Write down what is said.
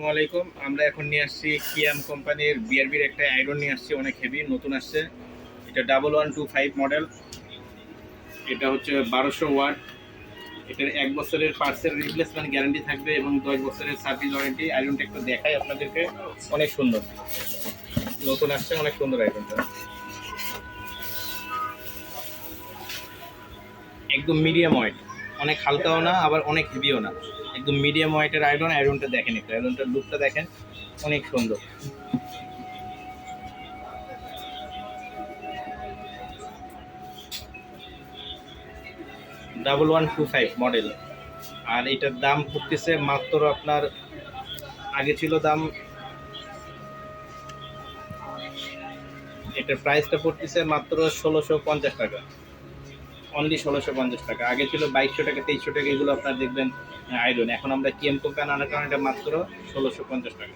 আসসালামু আলাইকুম। আমরা এখন নিয়ে আসছি কিয়াম কোম্পানির বিআরবির একটা আয়রন নিয়ে আসছি, অনেক হেভি নতুন আসছে। এটা double one two five model এটা হচ্ছে বারোশো ওয়াট। এটার এক বছরের পার্সেল রিপ্লেসমেন্ট গ্যারান্টি থাকবে এবং দশ বছরের সার্ভিস ওয়ারেন্টি আয়রনটা একটু দেখাই আপনাদেরকে। অনেক সুন্দর। নতুন আসছে, অনেক সুন্দর আয়রনটা একদম মিডিয়াম ওয়েট অনেক হালকাও না, আবার অনেক হেভিও না। একদম মিডিয়াম ওয়েটের আয়রন আয়রনটা দেখেন একটু। আয়রনটার লুকটা দেখেন, অনেক সুন্দর। Double one two five model আর এটার দাম পড়তেছে মাত্র আপনার, আগে ছিল দাম, এটার প্রাইসটা পড়তেছে মাত্র ষোলোশো পঞ্চাশ টাকা। অনলি ষোলোশো পঞ্চাশ টাকা। আগে ছিল বাইশশো টাকা, তেইশশো টাকা, এগুলো আপনার দেখবেন আয়রন এখন আমরা কিএম কোম্পানি আনার কারণে এটা মাত্র ষোলোশো পঞ্চাশ টাকা।